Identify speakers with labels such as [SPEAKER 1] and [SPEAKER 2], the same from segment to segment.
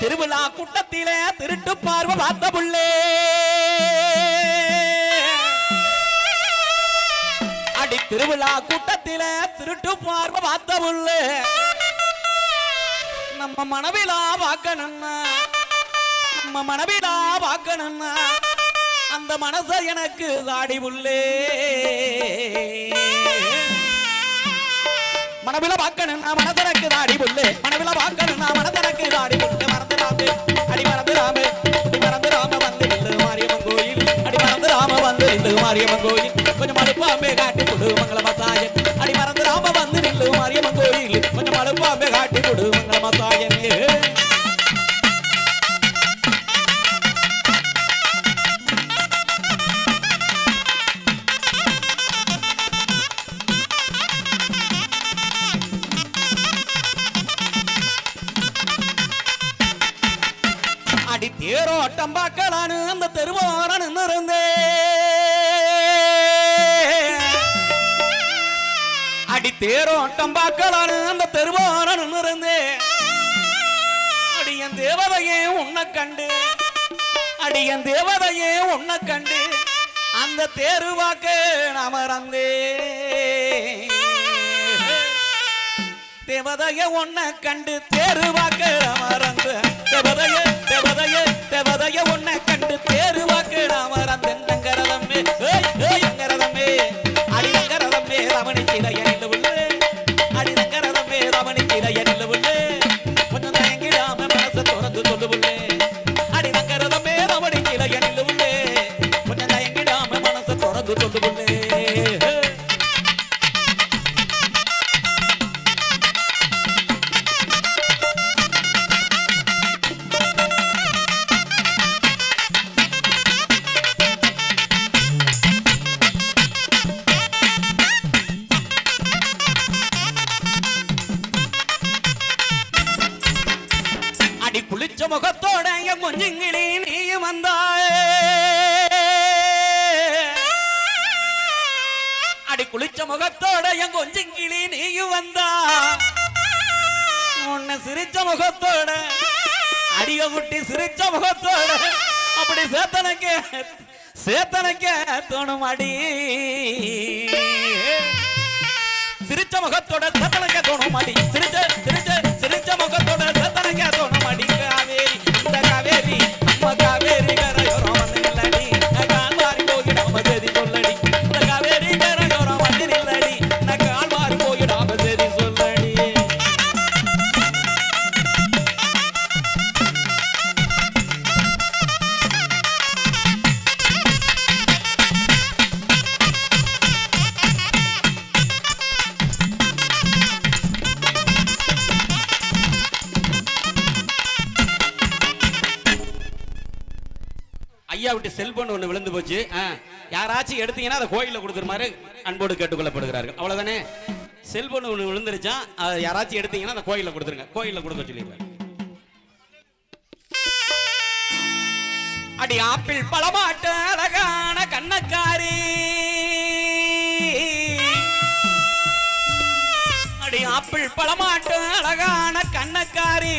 [SPEAKER 1] திருவிழா கூட்டத்தில திருட்டு பார்வை பார்த்த புள்ளே. அடி திருவிழா கூட்டத்தில திருட்டு பார்வை பார்த்த புள்ளே. நம்ம மனவிழா வாக்கணும்னா நம்ம மனவிழா வாக்கணும்னா அந்த மனச எனக்கு தாடி புள்ளே. மனவில பார்க்கணும் நான் மனதனக்கு தாடி புல்லு. மனவில பார்க்கணும் நான் மனதனக்கு தாடி புல்லு. மறந்து ராமே அடி மறந்து ராமே. அடி மறந்து ராம வந்து நில்லு மாரியம்மன் கோயில். அடி மறந்து ராம வந்து நில்லு மாரியம்மன் கோயில். கொஞ்சம் மறுப்பாமே காட்டு தேரோட்டம் பார்க்கலான்னு அந்த தெருவோரம் நின்று இருந்தே அடியன் தேவதையே உன்னை கண்டு. அடியன் தேவதையே உன்னை கண்டு. அந்த தேருவாக்க நான் தேவதைய ஒன்ன கண்டு. தேருவாக்க மறந்து தேவதைய தேவதைய தேவதைய ஒன்ன கண்டு. தேருவாக்க மறந்து தங்கரதமே ஏய் ஏய் சேத்தனக்க சேத்தனக்க தோணும் அடி. சிரிச்ச முகத்தோட சத்தனக்க தோணும் மாடி சிரிச்ச யாராச்சும் எடுத்தீங்கன்னா அதை கோயிலில் கொடுத்துருமாறு அன்போடு கேட்டுக்கொள்ளப்படுகிறார்கள். அவ்வளவுதானே? செல்போன் ஒன்று விழுந்துருச்சா? அதை யாராச்சும் எடுத்தீங்கன்னா அந்த கோயிலில் கொடுத்துருங்க. கோயிலில் கொடுக்க சொல்லிடுவேன் அடி ஆப்பிள் பழமாட்ட அழகான கண்ணக்காரி. அடி ஆப்பிள் பழமாட்ட அழகான கண்ணக்காரி.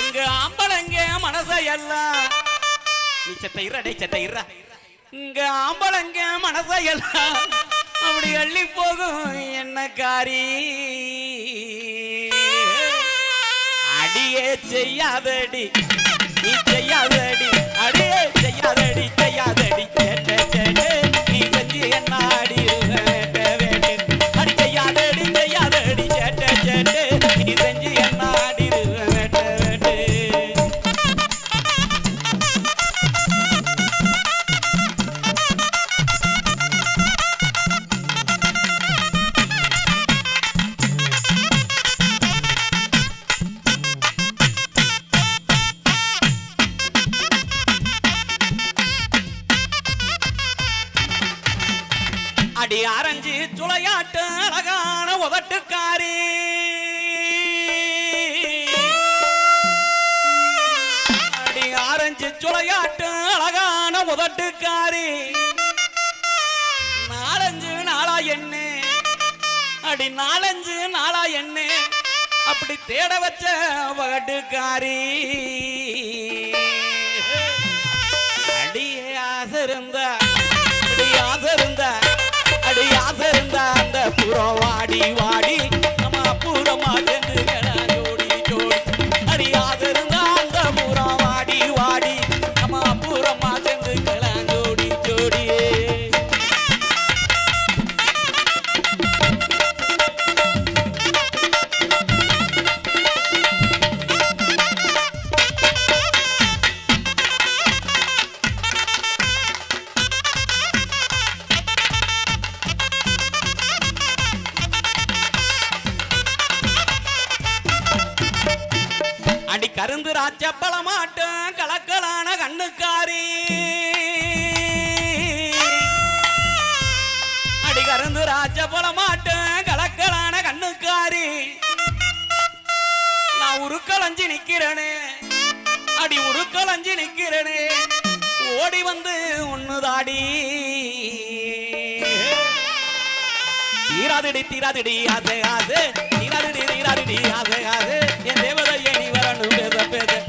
[SPEAKER 1] எங்க ஆம்பளங்க மனசை எல்லாம் செத்த இற டேய் செத்த இற இங்க ஆம்பளங்க மனசையெல்லாம் அப்படி அள்ளி போகும். என்ன காரி? அடியே செய்யாதடி நீ செய்யாதடி அடியே செய்யாதடி செய்யாதடி கேட்ட கேட்டு உதட்டுக்காரி நாலஞ்சு நாளா என்ன அடி நாலஞ்சு நாளா என்ன அப்படி தேட வச்ச வடுக்காரி அடியே ஆசை இருந்தா அடி ஆசை இருந்தா அடி ஆசை இருந்தா அந்த புறம் வாடி வாடி. வந்து ஒண்ணுதாடி. தீராதிடி தீராதடி ஆசை ஆசை. தீராதடி தீராதிடி என் தேவதையே நீ வரணும் பேச பேச.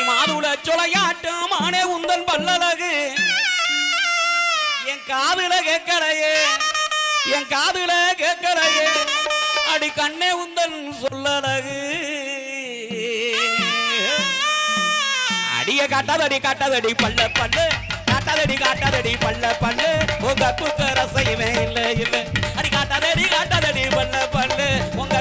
[SPEAKER 1] அடி மாதுட சொலையாட்டம் ஆனே உந்தன் வல்லழகு என் காதுல கேட்கலையே என் காதுல கேட்கலையே அடி கண்ணே உந்தன் சொல்லழகு அடிய காட்டாதடி காட்டாதடி பல்ல பல்லு. காட்டாதடி காட்டாதடி பல்ல பல்லு. உங்க அற்புக்க இல்லை இல்லை இல்ல. அடி காட்டாதடி காட்டாதடி பல்ல பல்லு. உங்க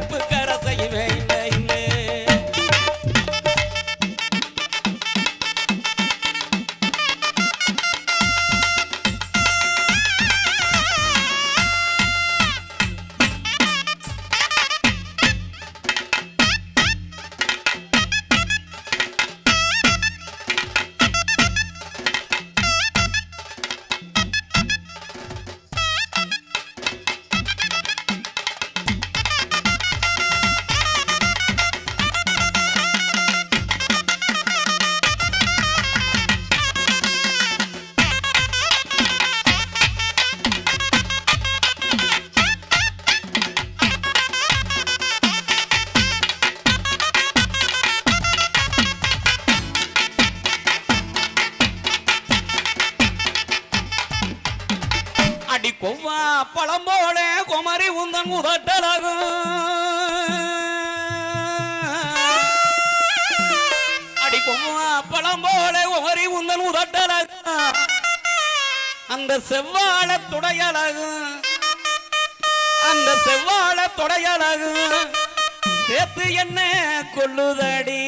[SPEAKER 1] கொவ்வா பழம் போல குமரி உந்தன் உதட்டலாகும் அடி கொவ்வா பழம் போல குமரி உந்தன் உதட்டலாகும் அந்த செவ்வாழ துடையலாகும் அந்த செவ்வாழ துடையலாகும் சேர்த்து என்ன கொள்ளுதடி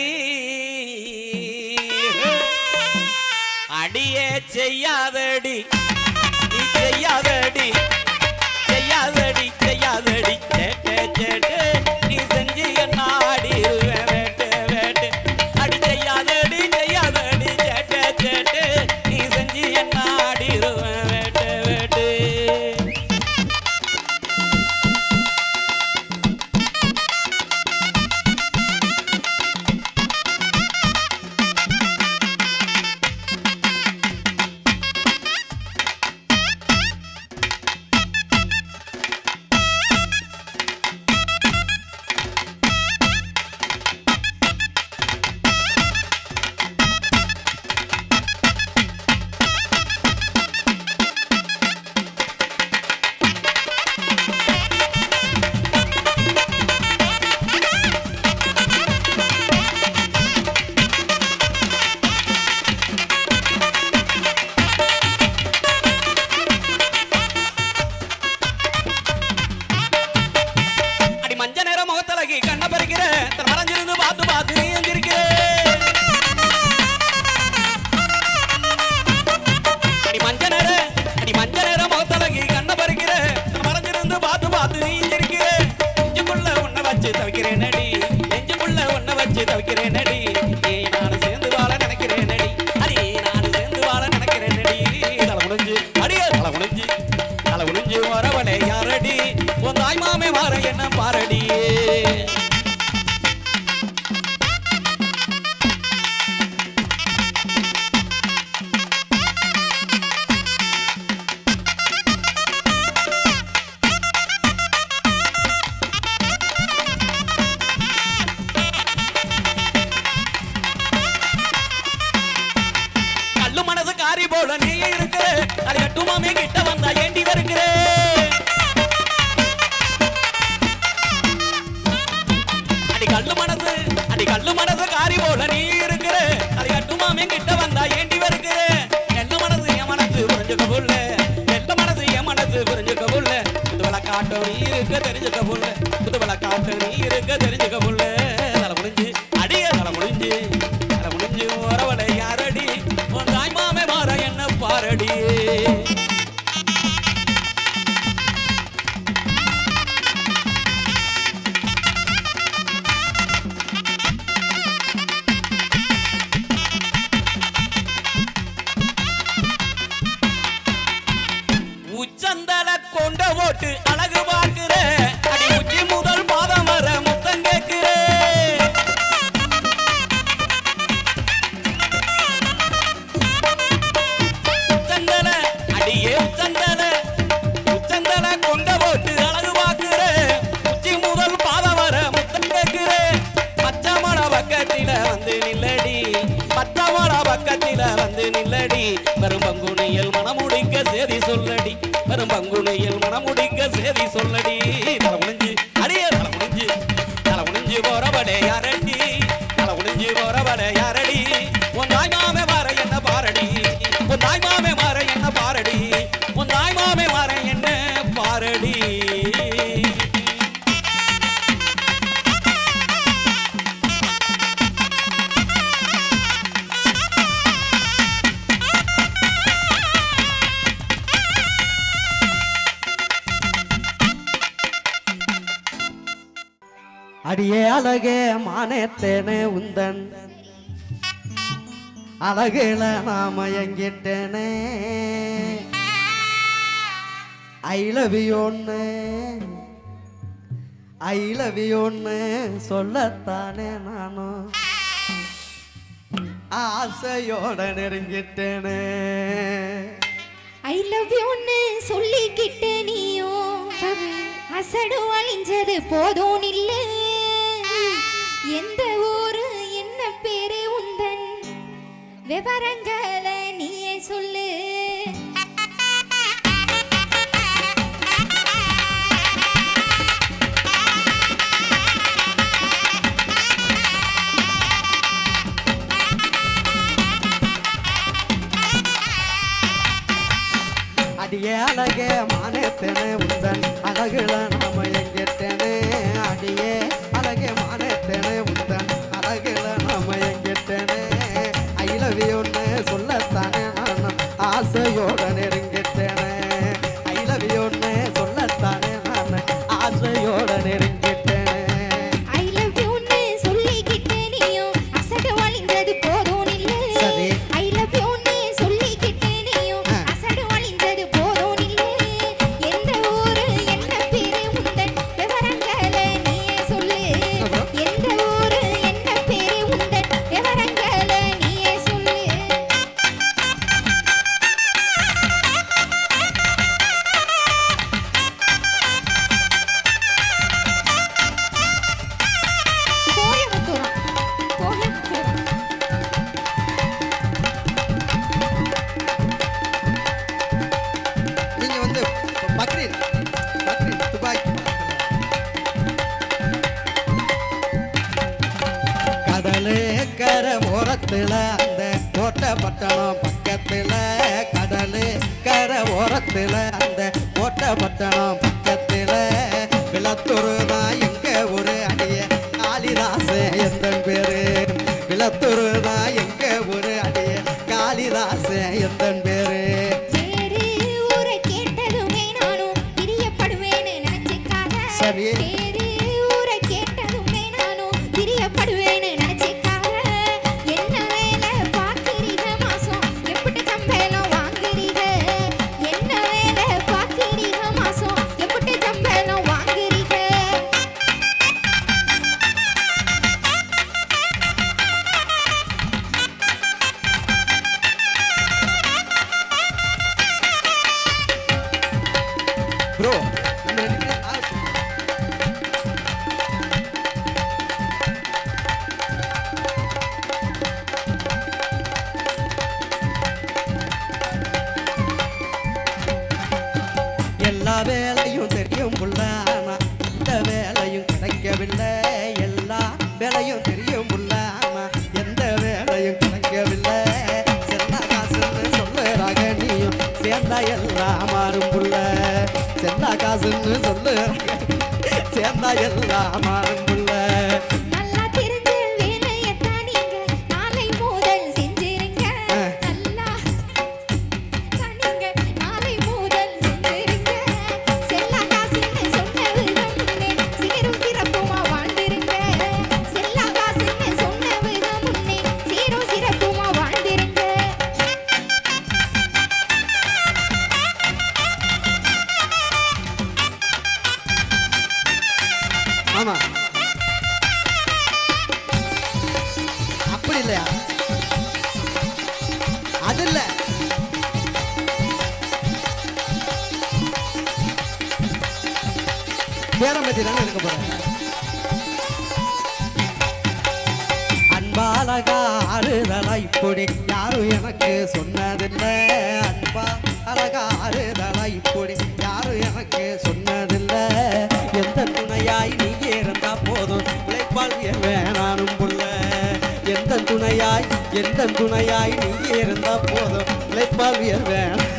[SPEAKER 1] அடியே செய்யாதடி. செய்யாதடி செய்யாதடி செய்யாதடி. சேட்டே சேட்டே மனசு புரிஞ்சுக்க புள்ள புதுவளை காட்டும் நீ இருக்க தெரிஞ்சுக்க புள்ள புதுவளை காட்டும் நீ இருக்க தெரிஞ்சுக்க புள்ள அடியே அழகே
[SPEAKER 2] மானேத்தேனே உந்தன். அழகுல நாம எங்கிட்டேனே ஐ லவ் யூன்னு ஐ லவ் யூன்னு சொல்லத்தானே நானும் ஆசையோட நெருங்கிட்டேனே.
[SPEAKER 3] ஐ லவ் யூன்னு சொல்லிக்கிட்ட நீயும் அசடு அழிஞ்சது போதும் இல்லை. எந்த ஊரு என்ன பேரு உந்தன்? விவரங்களை நீயே சொல்லு.
[SPEAKER 2] அது ஏழகே மானத்தனே உந்தன். அழகுல நாம எங்கிட்டனே? அடியே ஆகல நாம எங்கிட்டனே. ஐ லவ் யூன்னு சொல்லத்தானே. நான் ஆசையோட நெருங்க காசுன்னு சொல்லு. சேர்ந்தா எல்லாம் ஆமா. அப்படி இல்லையா? அது இல்லை. பேரம் பத்தி தானே இருக்க போறேன் அன்பாலகா அழுதலா இப்படி யாரும் எனக்கு சொன்னதில்லை. அன்பா கரகாறுதலா இப்படி யாரும் எனக்கு சொன்னதில்ல. எந்த துணையாய் நீ இருந்தா போதும். உழைப்பால் வேணானும் புள்ள எந்த துணையாய் எந்த துணையாய் நீ இருந்தா போதும். உழைப்பால்
[SPEAKER 4] வேணும்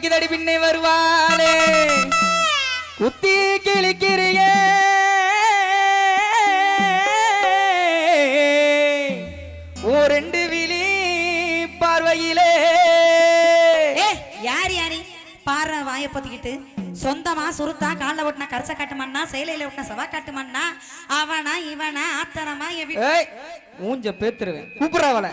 [SPEAKER 4] கிடைக்குதடி பின்னே வருவாளே. குத்தி கிழிக்கிறியே. ஓ ரெண்டு விழி பார்வையிலே.
[SPEAKER 5] யார் யாரு? பாரு வாய பொத்திக்கிட்டு சொந்தமா சுருத்தா காலில் ஒட்டினா கரச காட்டுமான்னா செயலையில ஒட்டினா சவா காட்டுமான்னா அவனா இவனா ஆத்தரமா என் வீட்டு
[SPEAKER 4] ஊஞ்ச பேத்துருவேன். கூப்பிடுறவளை